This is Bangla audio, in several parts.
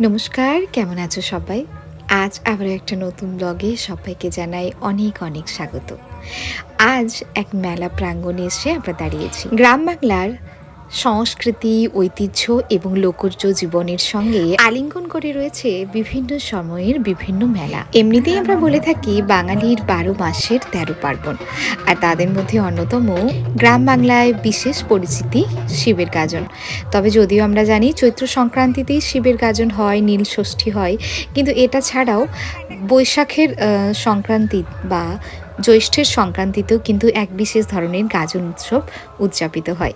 নমস্কার, কেমন আছো সবাই? আজ আবারও একটা নতুন ব্লগে সবাইকে জানাই অনেক অনেক স্বাগত। আজ এক মেলা প্রাঙ্গণে এসে আমরা দাঁড়িয়েছি। গ্রাম বাংলার সংস্কৃতি, ঐতিহ্য এবং লোকজ জীবনের সঙ্গে আলিঙ্গন করে রয়েছে বিভিন্ন সময়ের বিভিন্ন মেলা। এমনিতেই আমরা বলে থাকি বাঙালির বারো মাসের তেরো পার্বণ। আর তাদের মধ্যে অন্যতম গ্রাম বাংলায় বিশেষ পরিচিতি শিবের গাজন। তবে যদিও আমরা জানি চৈত্র সংক্রান্তিতেই শিবের গাজন হয়, নীল ষষ্ঠী হয়, কিন্তু এটা ছাড়াও বৈশাখের সংক্রান্তি বা জ্যৈষ্ঠের সংক্রান্তিতেও কিন্তু এক বিশেষ ধরনের গাজন উৎসব উদযাপিত হয়।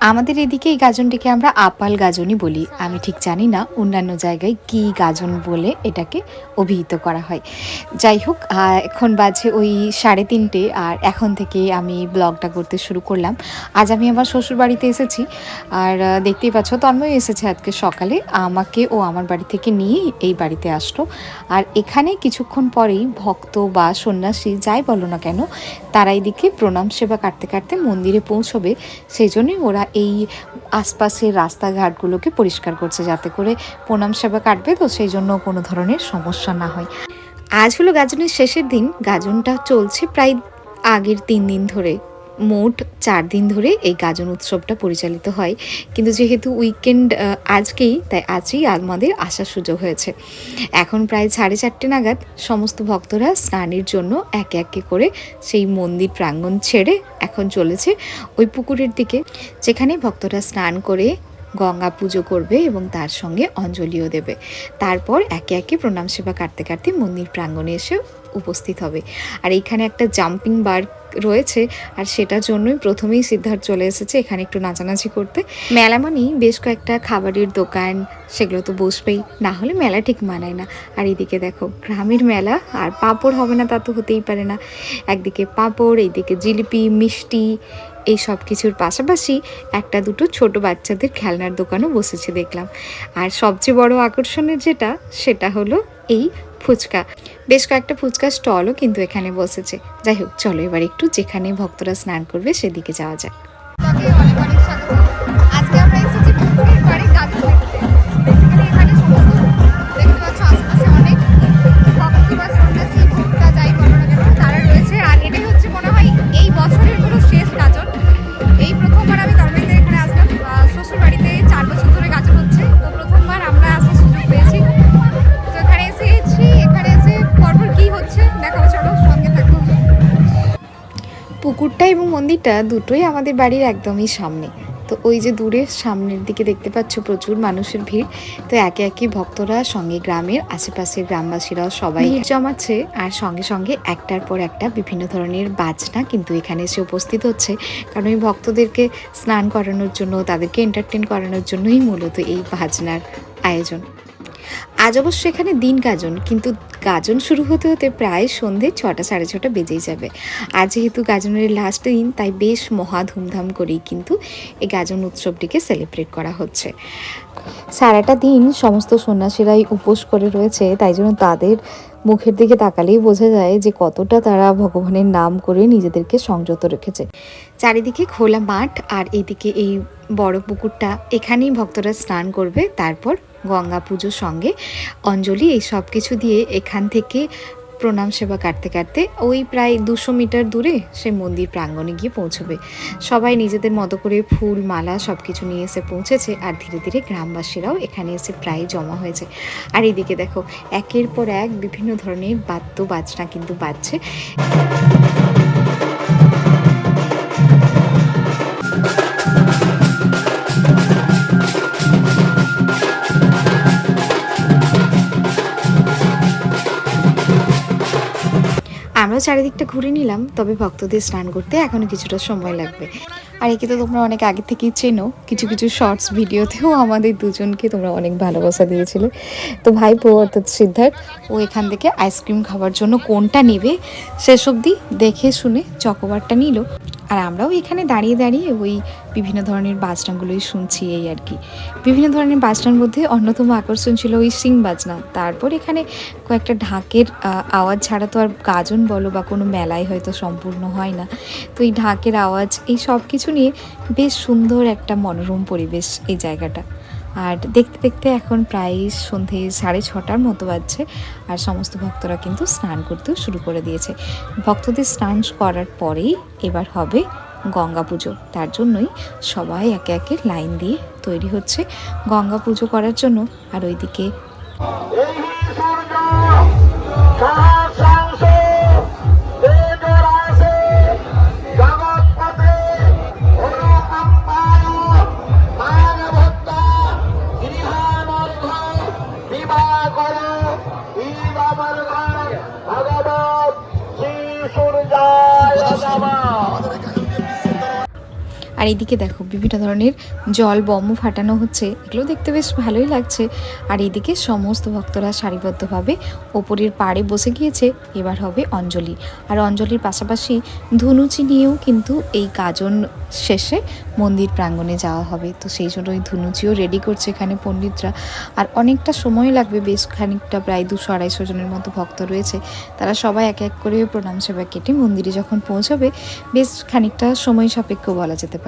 আমাদের এদিকে এই গাজনটিকে আমরা আপাল গাজনই বলি। আমি ঠিক জানি না, অন্যান্য জায়গায় কি গাজন বলে এটাকে অভিহিত করা হয়। যাই হোক এখন বাজে ওই সাড়ে তিনটে আর এখন থেকে আমি ব্লগটা করতে শুরু করলাম। আজ আমি আমার শ্বশুর বাড়িতে এসেছি আর দেখতেই পাচ্ছ তন্ময় এসেছে আজকে সকালে। আমাকে ও আমার বাড়ি থেকে নিয়ে এই বাড়িতে আসলো। আর এখানে কিছুক্ষণ পরেই ভক্ত বা সন্ন্যাসী যাই বলো না কেন, তারা এদিকে প্রণাম সেবা কাটতে কাটতে মন্দিরে পৌঁছবে। সেই জন্যই ওরা এই আশপাশের রাস্তাঘাটগুলোকে পরিষ্কার করছে যাতে করে প্রণাম সেবা কাটবে তো সেই জন্য কোনো ধরনের সমস্যা না হয়। আজ হলো গাজনের শেষের দিন। গাজনটা চলছে প্রায় আগের তিন দিন ধরে। মোট চার দিন ধরে এই গাজন উৎসবটা পরিচালিত হয়। কিন্তু যেহেতু উইকেন্ড আজকেই, তাই আজই আমাদের আসার সুযোগ হয়েছে। এখন প্রায় সাড়ে চারটে নাগাদ সমস্ত ভক্তরা স্নানের জন্য একে একে করে সেই মন্দির প্রাঙ্গণ ছেড়ে এখন চলেছে ওই পুকুরের দিকে, যেখানে ভক্তরা স্নান করে গঙ্গা পুজো করবে এবং তার সঙ্গে অঞ্জলিও দেবে। তারপর একে একে প্রণাম সেবা কাটতে কাটতে মন্দির প্রাঙ্গণে এসে উপস্থিত হবে। আর এইখানে একটা জাম্পিং বার রয়েছে আর সেটার জন্যই প্রথমেই সিদ্ধার্থ চলে এসেছে এখানে একটু নাচানাচি করতে। মেলা মানেই বেশ কয়েকটা খাবারের দোকান, সেগুলো তো বসবেই, না হলে মেলা ঠিক মানায় না। আর এদিকে দেখো, গ্রামের মেলা, আর পাঁপড় হবে না তা তো হতেই পারে না। একদিকে পাঁপড়, এইদিকে জিলিপি, মিষ্টি, এই সব কিছুর পাশাপাশি একটা দুটো ছোট বাচ্চাদের খেলনার দোকানও বসেছে দেখলাম। আর সবচেয়ে বড় আকর্ষণের যেটা, সেটা হলো এই ফুচকা। বেশ কয়েকটা ফুচকা স্টলও কিন্তু এখানে বসেছে। যাই হোক, চলো এবার একটু যেখানে ভক্তরা স্নান করবে সেদিকে যাওয়া যাক। মন্দিরটা দুটোই আমাদের বাড়ির একদমই সামনে। তো ওই যে দূরের সামনের দিকে দেখতে পাচ্ছ প্রচুর মানুষের ভিড়। তো একে একে ভক্তরা সঙ্গে গ্রামের আশেপাশের গ্রামবাসীরাও সবাই জমাচ্ছে। আর সঙ্গে সঙ্গে একটার পর একটা বিভিন্ন ধরনের বাজনা কিন্তু এখানে এসে উপস্থিত হচ্ছে। কারণ ওই ভক্তদেরকে স্নান করানোর জন্য তাদেরকে এন্টারটেন করানোর জন্যই মূলত এই বাজনার আয়োজন। আজ অবশ্য এখানে দিন গাজন, কিন্তু গাজন শুরু হতে হতে প্রায় সন্ধে ছটা, সাড়ে ছটা বেজেই যাবে। আর যেহেতু গাজনের লাস্ট দিন, তাই বেশ মহা ধুমধাম করেই কিন্তু এই গাজন উৎসবটিকে সেলিব্রেট করা হচ্ছে। সারাটা দিন সমস্ত সন্ন্যাসীরাই উপোস করে রয়েছে, তাই জন্য তাদের মুখের দিকে তাকালেই বোঝা যায় যে কতটা তারা ভগবানের নাম করে নিজেদেরকে সংযত রেখেছে। চারিদিকে খোলা মাঠ, আর এদিকে এই বড় পুকুরটা, এখানেই ভক্তরা স্নান করবে, তারপর গঙ্গা পুজোর সঙ্গে অঞ্জলি, এই সব কিছু দিয়ে এখান থেকে প্রণাম সেবা কাটতে কাটতে ওই প্রায় দুশো মিটার দূরে সে মন্দির প্রাঙ্গণে গিয়ে পৌঁছবে। সবাই নিজেদের মতো করে ফুল, মালা সব কিছু নিয়ে এসে পৌঁছেছে আর ধীরে ধীরে গ্রামবাসীরাও এখানে এসে প্রায় জমা হয়েছে। আর এদিকে দেখো, একের পর এক বিভিন্ন ধরনের বাদ্য বাজনা কিন্তু বাজছে। আমরাও চারিদিকটা ঘুরে নিলাম, তবে ভক্তদের স্নান করতে এখনও কিছুটা সময় লাগবে। আর একে তো তোমরা অনেক আগে থেকেই চেনো, কিছু কিছু শর্টস ভিডিওতেও আমাদের দুজনকে তোমরা অনেক ভালোবাসা দিয়েছিলে। তো ভাই বউ অর্থাৎ সিদ্ধার্থ, ও এখান থেকে আইসক্রিম খাওয়ার জন্য কোনটা নেবে সেসব অবধি দেখে শুনে চকোবারটা নিল। আর আমরাও এখানে দাঁড়িয়ে দাঁড়িয়ে ওই বিভিন্ন ধরনের বাজনাগুলোই শুনছি এই আর কি। বিভিন্ন ধরনের বাজনার মধ্যে অন্যতম আকর্ষণ ছিল ওই সিং বাজনা। তারপর এখানে কয়েকটা ঢাকের আওয়াজ ছাড়া তো আর গাজন বলো বা কোনো মেলায় হয়তো সম্পূর্ণ হয় না। তো এই ঢাকের আওয়াজ, এই সব কিছু নিয়ে বেশ সুন্দর একটা মনোরম পরিবেশ এই জায়গাটা। আর দেখতে দেখতে এখন প্রায় সন্ধে সাড়ে ছটার মতো বাজছে আর সমস্ত ভক্তরা কিন্তু স্নান করতেও শুরু করে দিয়েছে। ভক্তদের স্নান করার পরেই এবার হবে গঙ্গা পুজো। তার জন্যই সবাই একে একে লাইন দিয়ে তৈরি হচ্ছে গঙ্গা পুজো করার জন্য। আর ওইদিকে ಆಗಾಗ আর এইদিকে দেখো বিভিন্ন ধরনের জল বম্ব ফাটানো হচ্ছে। এগুলো দেখতে বেশ ভালোই লাগছে। আর এইদিকে সমস্ত ভক্তরা সারিবদ্ধভাবে ওপরের পাড়ে বসে গিয়েছে। এবার হবে অঞ্জলি। আর অঞ্জলির পাশাপাশি ধুনুচি নিয়েও কিন্তু এই গাজন শেষে মন্দির প্রাঙ্গণে যাওয়া হবে। তো সেই জন্য ওই ধুনুচিও রেডি করছে এখানে পণ্ডিতরা। আর অনেকটা সময় লাগবে, বেশ খানিকটা, প্রায় দুশো, আড়াইশো জনের মতো ভক্ত রয়েছে। তারা সবাই এক এক করে প্রণাম সেবা কেটে মন্দিরে যখন পৌঁছবে, বেশ খানিকটা সময় সাপেক্ষ বলা যেতে পারে।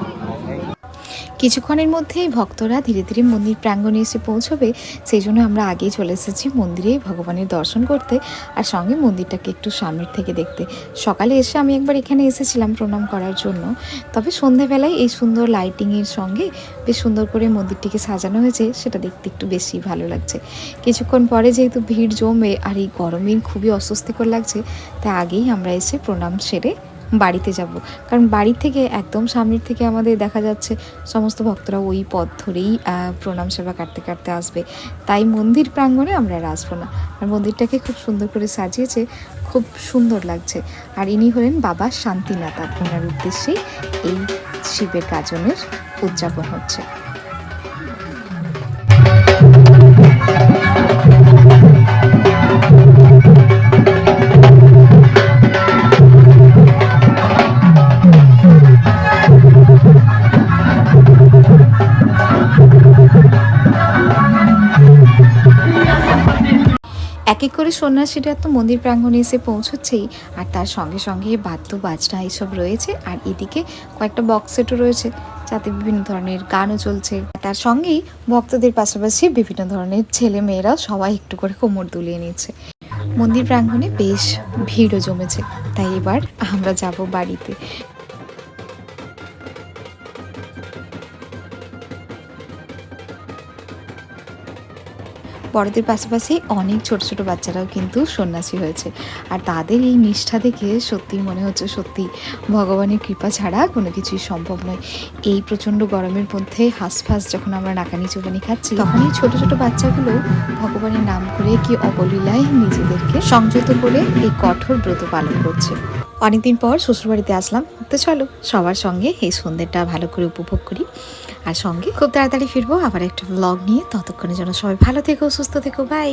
কিছুক্ষণের মধ্যেই ভক্তরা ধীরে ধীরে মন্দির প্রাঙ্গণে এসে পৌঁছবে। সেই জন্য আমরা আগেই চলে এসেছি মন্দিরে ভগবানের দর্শন করতে আর সঙ্গে মন্দিরটাকে একটু সামনের থেকে দেখতে। সকালে এসে আমি একবার এখানে এসেছিলাম প্রণাম করার জন্য। তবে সন্ধেবেলায় এই সুন্দর লাইটিংয়ের সঙ্গে বেশ সুন্দর করে মন্দিরটিকে সাজানো হয়েছে, সেটা দেখতে একটু বেশি ভালো লাগছে। কিছুক্ষণ পরে যেহেতু ভিড় জমবে আর এই গরমে খুবই অস্বস্তিকর লাগছে, তাই আগেই আমরা এসে প্রণাম সেরে বাড়িতে যাব। কারণ বাড়ি থেকে একদম সামনের থেকে আমাদের দেখা যাচ্ছে সমস্ত ভক্তরা ওই পথ ধরেই প্রণাম সেবা কাটতে কাটতে আসবে। তাই মন্দির প্রাঙ্গণে আমরা আর আসব না। আর মন্দিরটাকে খুব সুন্দর করে সাজিয়েছে, খুব সুন্দর লাগছে। আর ইনি হলেন বাবা শান্তিনাথা। ওনার উদ্দেশ্যেই এই শিবের গাজনের উদযাপন হচ্ছে। এক এক করে সন্ন্যাসীরা তো মন্দির প্রাঙ্গণে এসে পৌঁছচ্ছেই। আর তার সঙ্গে সঙ্গে বাদ্য, বাজনা এইসব রয়েছে। আর এদিকে কয়েকটা বক্স সেটও রয়েছে, যাতে বিভিন্ন ধরনের গানও চলছে। তার সঙ্গেই ভক্তদের পাশাপাশি বিভিন্ন ধরনের ছেলে মেয়েরাও সবাই একটু করে কোমর দুলিয়ে নিচ্ছে। মন্দির প্রাঙ্গণে বেশ ভিড়ও জমেছে। তাই এবার আমরা যাব বাড়িতে। বড়দের পাশাপাশি অনেক ছোট ছোট বাচ্চারাও কিন্তু সন্ন্যাসী হয়েছে। আর তাদের এই নিষ্ঠা দেখে সত্যি মনে হচ্ছে সত্যি ভগবানের কৃপা ছাড়া কোনো কিছুই সম্ভব নয়। এই প্রচণ্ড গরমের মধ্যে হাঁসফাঁস যখন আমরা নাকানি চুবানি খাচ্ছি তখন এই ছোট ছোট বাচ্চাগুলো ভগবানের নাম করে কি অবলীলায় নিজেদেরকে সংযত করে এই কঠোর ব্রত পালন করছে। অনেকদিন পর শ্বশুরবাড়িতে আসলাম। তো চলো সবার সঙ্গে এই সন্ধ্যেটা ভালো করে উপভোগ করি। আর সঙ্গে খুব তাড়াতাড়ি ফিরবো আবার একটা ব্লগ নিয়ে। ততক্ষণের জন্য সবাই ভালো থেকো, সুস্থ থেকো বাই